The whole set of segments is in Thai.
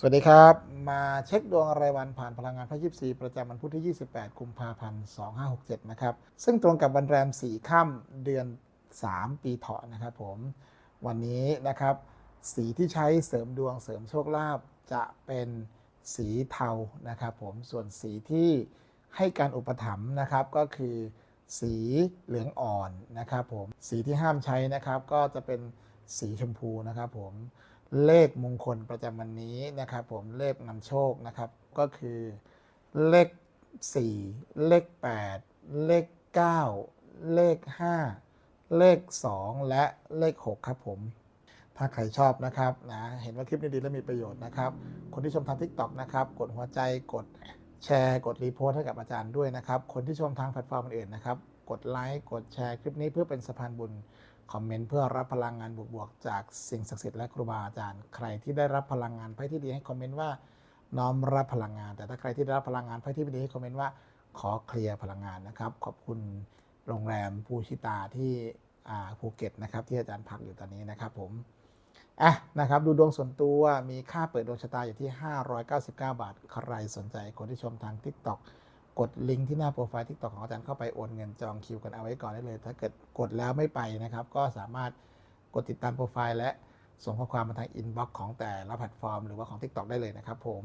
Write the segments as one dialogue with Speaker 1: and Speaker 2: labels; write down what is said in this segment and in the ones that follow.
Speaker 1: สวัสดีครับ มาเช็คดวงรายวันผ่านพลังงานพระยิบสีประจำวันพุธที่ 28 กุมภาพันธ์ 2567 นะครับ ซึ่งตรงกับวันแรม 4 ค่ำเดือน 3 ปีเถาะนะครับผม วันนี้นะครับ สีที่ใช้เสริมดวงเสริมโชคลาภจะเป็นสีเทานะครับผม ส่วนสีที่ให้การอุปถัมภ์นะครับก็คือ สีเหลืองอ่อนนะครับผม สีที่ห้ามใช้นะครับก็จะเป็นสีชมพูนะครับผม เลขมงคลประจำวันนี้นะครับ ผมเลขนำโชคนะครับ ก็คือเลข 4 เลข 8 เลข 9 เลข 5 เลข 2 และเลข 6 ครับผม ถ้าใครชอบนะครับนะเห็นว่าคลิปนี้ดีและมีประโยชน์นะครับ คนที่ชมทาง TikTok นะครับ กดหัวใจกดแชร์กดรีโพสให้กับอาจารย์ด้วยนะครับ คนที่ชมทางแพลตฟอร์มอื่นๆนะครับ กดไลค์กดแชร์คลิปนี้เพื่อเป็นสะพานบุญ คอมเมนต์เพื่อรับพลังงานบวกๆจากสิ่งศักดิ์สิทธิ์และครูบาอาจารย์ ใครที่ได้รับพลังงานไพ่ที่ดีให้คอมเมนต์ว่าน้อมรับพลังงาน แต่ถ้าใครที่ได้รับพลังงานไพ่ที่ไม่ดีให้คอมเมนต์ว่าขอเคลียร์พลังงานนะครับ ขอบคุณโรงแรมภูชิตาที่ภูเก็ตนะครับที่อาจารย์พักอยู่ตอนนี้นะครับผมอะนะครับดูดวงส่วนตัวมีค่าเปิดดวงชะตาอยู่ที่ 599 บาท ใครสนใจคนที่ชมทาง TikTok กดลิงก์ที่หน้าโปรไฟล์ TikTok ของอาจารย์เข้าไปโอนเงินจองคิวกันเอาไว้ก่อนได้เลย ถ้าเกิดกดแล้วไม่ไปนะครับ ก็สามารถกดติดตามโปรไฟล์และส่งข้อความมาทางอินบ็อกซ์ของแต่ละแพลตฟอร์มหรือว่าของ TikTok ได้เลยนะครับผม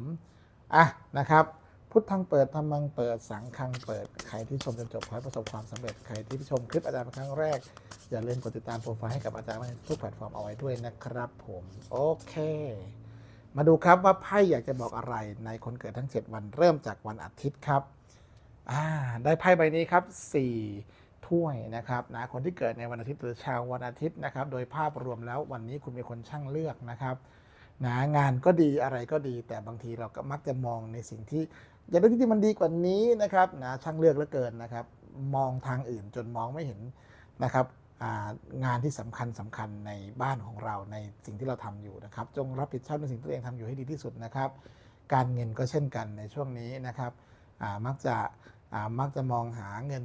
Speaker 1: อะนะครับ พุทธังเปิดธรรมังเปิดสังฆังเปิด ใครที่ชมจนจบขอให้ประสบความสำเร็จ ใครที่ชมคลิปอาจารย์เป็นครั้งแรก อย่าลืมกดติดตามโปรไฟล์ให้กับอาจารย์ในทุกแพลตฟอร์มเอาไว้ด้วยนะครับผม โอเค มาดูครับว่าไพ่อยากจะบอกอะไรในคนเกิดทั้ง 7 วันเริ่มจากวันอาทิตย์ครับ ได้ไพ่ใบนี้ครับ 4 ถ้วยนะครับนะคนที่เกิดในวันอาทิตย์หรือชาววันอาทิตย์นะครับ โดยภาพรวมแล้ววันนี้คุณเป็นคนช่างเลือกนะครับนะงานก็ดีอะไรก็ดี แต่บางทีเราก็มักจะมองในสิ่งที่อยากได้ที่มันดีกว่านี้นะครับนะช่างเลือกเหลือเกินนะครับ มองทางอื่นจนมองไม่เห็นนะครับงานที่สำคัญสำคัญในบ้านของเราในสิ่งที่เราทำอยู่นะครับ จงรับผิดชอบในสิ่งที่ตัวเองทำอยู่ให้ดีที่สุดนะครับ การเงินก็เช่นกันในช่วงนี้นะครับมักจะ มักจะมองหาเงิน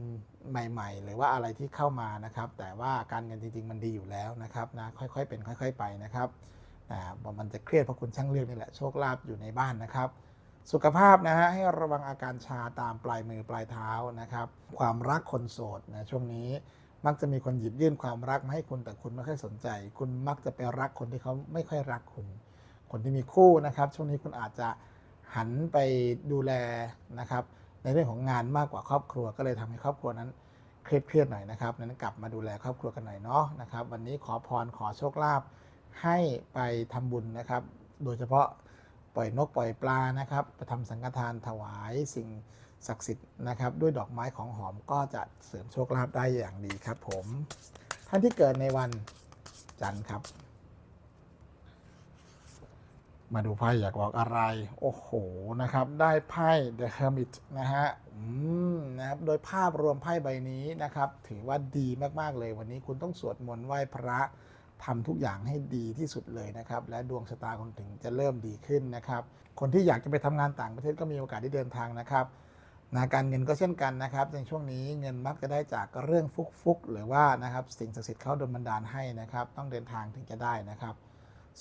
Speaker 1: ใหม่ ๆ หรือว่าอะไรที่เข้ามานะครับ แต่ว่าการเงินจริง ๆ มันดีอยู่แล้วนะครับนะค่อยๆเป็นค่อย ๆ ไปนะครับอ่ามันจะเครียดเพราะคุณช่างเลือกนี่แหละโชคลาภอยู่ในบ้านนะครับ สุขภาพนะฮะให้ระวังอาการชาตามปลายมือปลายเท้านะครับ ความรักคนโสดนะช่วงนี้มักจะมีคนหยิบยื่นความรักมาให้คุณแต่คุณไม่ค่อยสนใจ คุณมักจะไปรักคนที่เขาไม่ค่อยรักคุณ คนที่มีคู่นะครับ ช่วงนี้คุณอาจจะหันไปดูแลนะครับ ในเรื่องของงานมากกว่าครอบครัว ก็เลยทำให้ครอบครัวนั้นเครียดเครียดๆหน่อยนะครับนั้นกลับมาดูแลครอบครัวกันหน่อยเนาะนะครับ วันนี้ขอพรขอโชคลาภให้ไปทำบุญนะครับ โดยเฉพาะปล่อยนกปล่อยปลานะครับไปทำสังฆทานถวายสิ่งศักดิ์สิทธิ์นะครับ ด้วยดอกไม้ของหอมก็จะเสริมโชคลาภได้อย่างดีครับ ผมท่านที่เกิดในวันจันทร์ครับ มาดูไพ่อยากบอกอะไร โอ้โห นะครับ ได้ไพ่ The Hermit นะฮะ อืม นะครับ โดยภาพรวมไพ่ใบนี้นะครับ ถือว่าดีมาก ๆ เลย วันนี้คุณต้องสวดมนต์ไหว้พระทำทุกอย่างให้ดีที่สุดเลยนะครับ และดวงชะตาคุณถึงจะเริ่มดีขึ้นนะครับ คนที่อยากจะไปทำงานต่างประเทศก็มีโอกาสได้เดินทางนะครับนะการเงินก็เช่นกันนะครับ ในช่วงนี้เงินมักจะได้จากเรื่องฟุกๆ หรือว่านะครับสิ่งศักดิ์สิทธิ์เขาดลบันดาลให้นะครับ ต้องเดินทางถึงจะได้นะครับ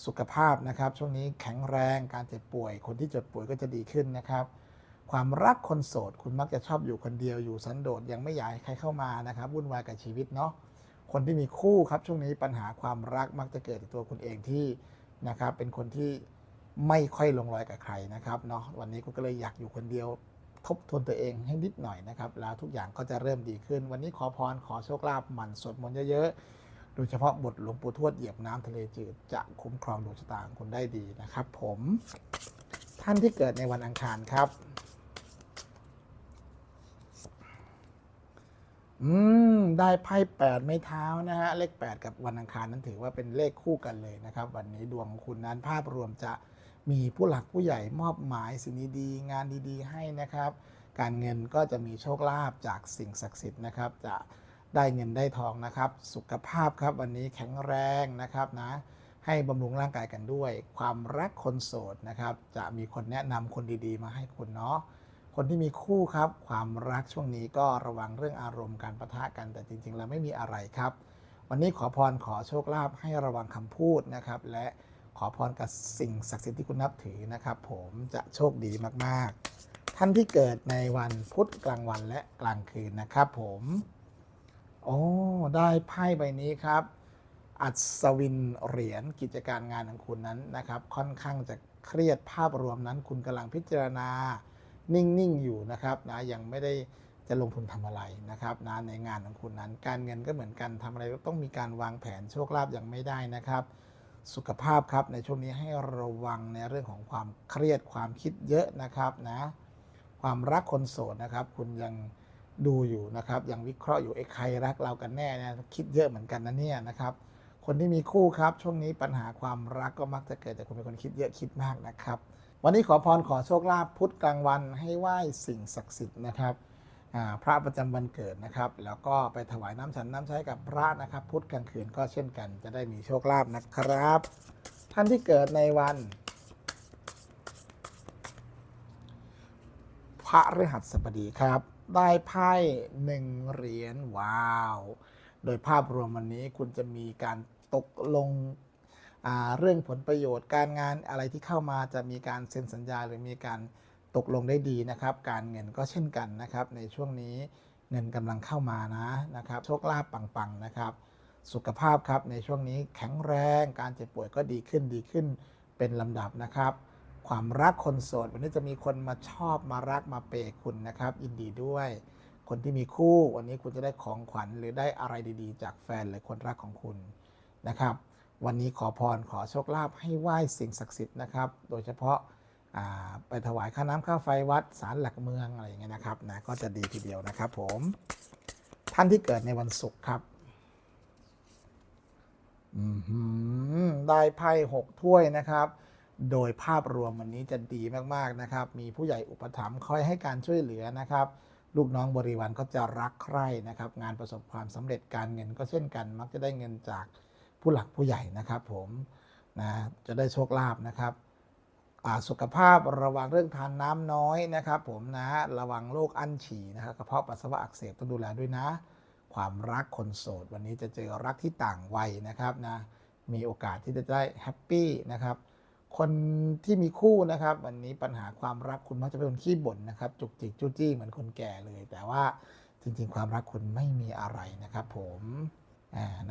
Speaker 1: สุขภาพนะครับ ช่วงนี้แข็งแรงการเจ็บป่วย คนที่เจ็บป่วยก็จะดีขึ้นนะครับ ความรักคนโสด คุณมักจะชอบอยู่คนเดียวอยู่สันโดษยังไม่อยากให้ใครเข้ามานะครับวุ่นวายกับชีวิตเนาะคนที่มีคู่ครับช่วงนี้ปัญหาความรักมักจะเกิดจากตัวคุณเองที่นะครับ เป็นคนที่ไม่ค่อยลงรอยกับใครนะครับเนาะวันนี้คุณก็เลยอยากอยู่คนเดียวทบทวนตัวเองให้นิดหน่อยนะครับ แล้วทุกอย่างก็จะเริ่มดีขึ้น วันนี้ขอพรขอโชคลาภหมั่นสวดมนต์เยอะๆ โดยเฉพาะบทหลวงปู่ทวดเหยียบน้ำทะเลจืดจะคุ้มครองดวงชะตาของคุณได้ดีนะครับ ผมท่านที่เกิดในวันอังคารครับ อืม ได้ไพ่แปดไม้เท้านะฮะ เลข8กับวันอังคารนั้นถือว่าเป็นเลขคู่กันเลยนะครับ วันนี้ดวงของคุณนั้นภาพรวมจะมีผู้หลักผู้ใหญ่มอบหมายสิ่งดีๆงานดีๆให้นะครับ การเงินก็จะมีโชคลาภจากสิ่งศักดิ์สิทธิ์นะครับจะ ได้เงินได้ทองนะครับ สุขภาพครับวันนี้แข็งแรงนะครับนะ ให้บำรุงร่างกายกันด้วย ความรักคนโสดนะครับ จะมีคนแนะนำคนดีๆ มาให้คุณเนาะคนที่มีคู่ครับ ความรักช่วงนี้ก็ระวังเรื่องอารมณ์การประทะกัน แต่จริง ๆ แล้วไม่มีอะไรครับ วันนี้ขอพรขอโชคลาภให้ระวังคำพูดนะครับ และขอพรกับสิ่งศักดิ์สิทธิ์ที่คุณนับถือนะครับ ผมจะโชคดีมากๆ ท่านที่เกิดในวันพุธกลางวันและกลางคืนนะครับ ผม โอ้ได้ไพ่ใบนี้ครับ อัศวินเหรียญกิจการงานของคุณนั้นนะครับ ค่อนข้างจะเครียดภาพรวมนั้น คุณกำลังพิจารณานิ่งๆอยู่นะครับนะยังไม่ได้จะลงทุนทำอะไรนะครับนะในงานของคุณนั้น การเงินก็เหมือนกันทำอะไรก็ต้องมีการวางแผนโชคลาภยังไม่ได้นะครับ สุขภาพครับในช่วงนี้ให้ระวังในเรื่องของความเครียดความคิดเยอะนะครับนะความรักคนโสดนะครับ คุณยัง ดูอยู่นะครับยังวิเคราะห์อยู่ไอ้ใครรักเรากันแน่เนะคิดเยอะเหมือนกันนะเนี่ยนะครับ คนที่มีคู่ครับช่วงนี้ปัญหาความรักก็มักจะเกิดจากคุณเป็นคนคิดเยอะคิดมากนะครับ วันนี้ขอพรขอโชคลาภพุธกลางวันให้ไหว้สิ่งศักดิ์สิทธิ์นะครับพระประจำวันเกิดนะครับ แล้วก็ไปถวายน้ำฉันน้ำใช้กับพระนะครับ พุธกลางคืนก็เช่นกันจะได้มีโชคลาภนะครับ ท่านที่เกิดในวันพระฤหัสบดีครับ ได้ไพ่หนึ่งเหรียญว้าว โดยภาพรวมวันนี้คุณจะมีการตกลงเรื่องผลประโยชน์การงานอะไรที่เข้ามาจะมีการเซ็นสัญญาหรือมีการตกลงได้ดีนะครับ การเงินก็เช่นกันนะครับ ในช่วงนี้เงินกำลังเข้ามานะนะครับ โชคลาภปังๆนะครับ สุขภาพครับในช่วงนี้แข็งแรงการเจ็บป่วยก็ดีขึ้นดีขึ้นเป็นลำดับนะครับ ความรักคนโสด วันนี้จะมีคนมาชอบมารักมาเปย์คุณนะครับยินดีด้วย คนที่มีคู่วันนี้คุณจะได้ของขวัญหรือได้อะไรดีๆ จากแฟนหรือคนรักของคุณนะครับ วันนี้ขอพรขอโชคลาภให้ไหว้สิ่งศักดิ์สิทธิ์นะครับ โดยเฉพาะาไปถวายค่าน้ำค่าไฟวัดศาลหลักเมืองอะไรอย่างเงี้ยนะครับนะก็จะดีทีเดียวนะครับผมท่านที่เกิดในวันศุกร์ครับได้ไพ่หกถ้วยนะครับ โดยภาพรวมวันนี้จะดีมากๆนะครับ มีผู้ใหญ่อุปถัมภ์คอยให้การช่วยเหลือนะครับ ลูกน้องบริวารก็จะรักใคร่นะครับ งานประสบความสำเร็จการเงินก็เช่นกัน มักจะได้เงินจากผู้หลักผู้ใหญ่นะครับ ผมนะจะได้โชคลาภนะครับสุขภาพระวังเรื่องทานน้ำน้อยนะครับ ผมนะระวังโรคอั้นฉี่นะครับกระเพาะปัสสาวะอักเสบต้องดูแลด้วยนะ ความรักคนโสด วันนี้จะเจอรักที่ต่างวัยนะครับนะมีโอกาสที่จะได้แฮปปี้นะครับ คนที่มีคู่นะครับวันนี้ปัญหาความรักคุณมักจะเป็นคนขี้บ่นนะครับ จุกจิกจู้จี้เหมือนคนแก่เลย แต่ว่าจริง ๆ ความรักคุณไม่มีอะไรนะครับ ผม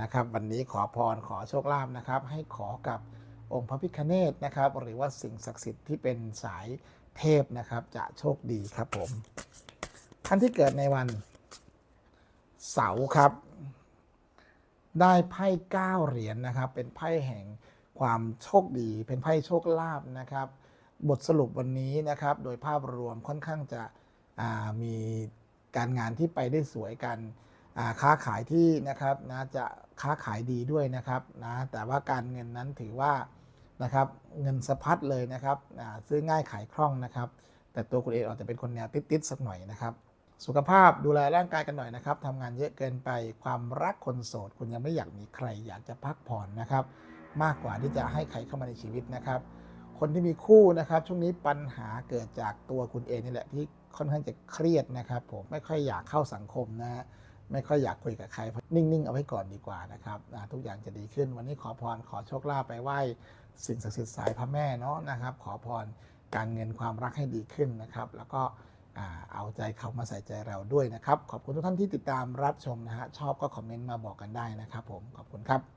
Speaker 1: นะครับ วันนี้ขอพรขอโชคลาภนะครับ ให้ขอกับองค์พระพิฆเนศนะครับ หรือว่าสิ่งศักดิ์สิทธิ์ที่เป็นสายเทพนะครับ จะโชคดีครับผมท่านที่เกิดในวันเสาร์ครับ ได้ไพ่เก้าเหรียญนะครับ เป็นไพ่แห่ง ความโชคดีเป็นไพ่โชคลาภนะครับ บทสรุปวันนี้นะครับ โดยภาพรวมค่อนข้างจะมีการงานที่ไปได้สวยกันค้าขายที่นะครับนะจะค้าขายดีด้วยนะครับนะแต่ว่าการเงินนั้นถือว่านะครับเงินสะพัดเลยนะครับซื้อง่ายขายคล่องนะครับ แต่ตัวคุณเองอาจจะเป็นคนแนวติดๆสักหน่อยนะครับ สุขภาพดูแลร่างกายกันหน่อยนะครับทำงานเยอะเกินไปความรักคนโสด คุณยังไม่อยากมีใครอยากจะพักผ่อนนะครับ มากกว่าที่จะให้ใครเข้ามาในชีวิตนะครับ คนที่มีคู่นะครับ ช่วงนี้ปัญหาเกิดจากตัวคุณเองนี่แหละที่ค่อนข้างจะเครียดนะครับ ผมไม่ค่อยอยากเข้าสังคมนะฮะไม่ค่อยอยากคุยกับใครนิ่งๆ เอาไว้ก่อนดีกว่านะครับทุกอย่างจะดีขึ้น วันนี้ขอพรขอโชคลาภไปไหว้สิ่งศักดิ์สิทธิ์สายพระแม่เนาะนะครับ ขอพรการเงินความรักให้ดีขึ้นนะครับ แล้วก็เอาใจเขามาใส่ใจเราด้วยนะครับ ขอบคุณทุกท่านที่ติดตามรับชมนะฮะชอบก็คอมเมนต์มาบอกกันได้นะครับ ผมขอบคุณครับ